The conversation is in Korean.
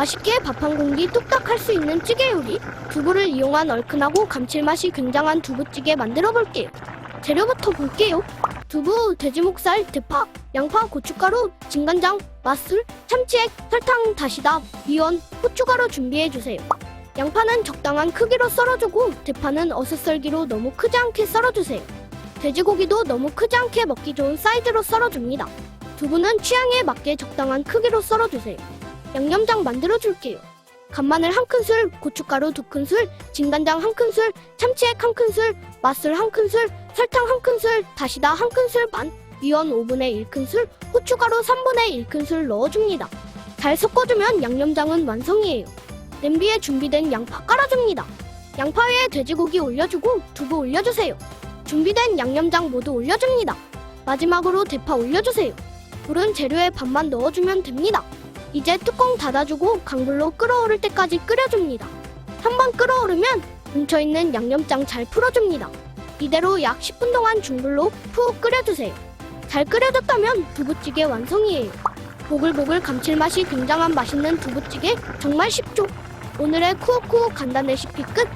맛있게 밥 한 공기 뚝딱 할 수 있는 찌개 요리. 두부를 이용한 얼큰하고 감칠맛이 굉장한 두부찌개 만들어 볼게요. 재료부터 볼게요. 두부, 돼지목살, 대파, 양파, 고춧가루, 진간장, 맛술, 참치액, 설탕, 다시다, 미원, 고춧가루 준비해 주세요. 양파는 적당한 크기로 썰어주고 대파는 어슷썰기로 너무 크지 않게 썰어주세요. 돼지고기도 너무 크지 않게 먹기 좋은 사이즈로 썰어줍니다. 두부는 취향에 맞게 적당한 크기로 썰어주세요. 양념장 만들어 줄게요. 간마늘 한 큰술, 고춧가루 두 큰술, 진간장 한 큰술, 참치액 한 큰술, 맛술 한 큰술, 설탕 한 큰술, 다시다 한 큰술 반, 미원 5분의 1 큰술, 고춧가루 3분의 1 큰술 넣어줍니다. 잘 섞어주면 양념장은 완성이에요. 냄비에 준비된 양파 깔아줍니다. 양파 위에 돼지고기 올려주고 두부 올려주세요. 준비된 양념장 모두 올려줍니다. 마지막으로 대파 올려주세요. 불은 재료에 반만 넣어주면 됩니다. 이제 뚜껑 닫아주고 강불로 끓어오를 때까지 끓여줍니다. 한번 끓어오르면 뭉쳐있는 양념장 잘 풀어줍니다. 이대로 약 10분 동안 중불로 푹 끓여주세요. 잘 끓여졌다면 두부찌개 완성이에요. 보글보글 감칠맛이 굉장한 맛있는 두부찌개 정말 쉽죠? 오늘의 쿠오쿠오 간단 레시피 끝!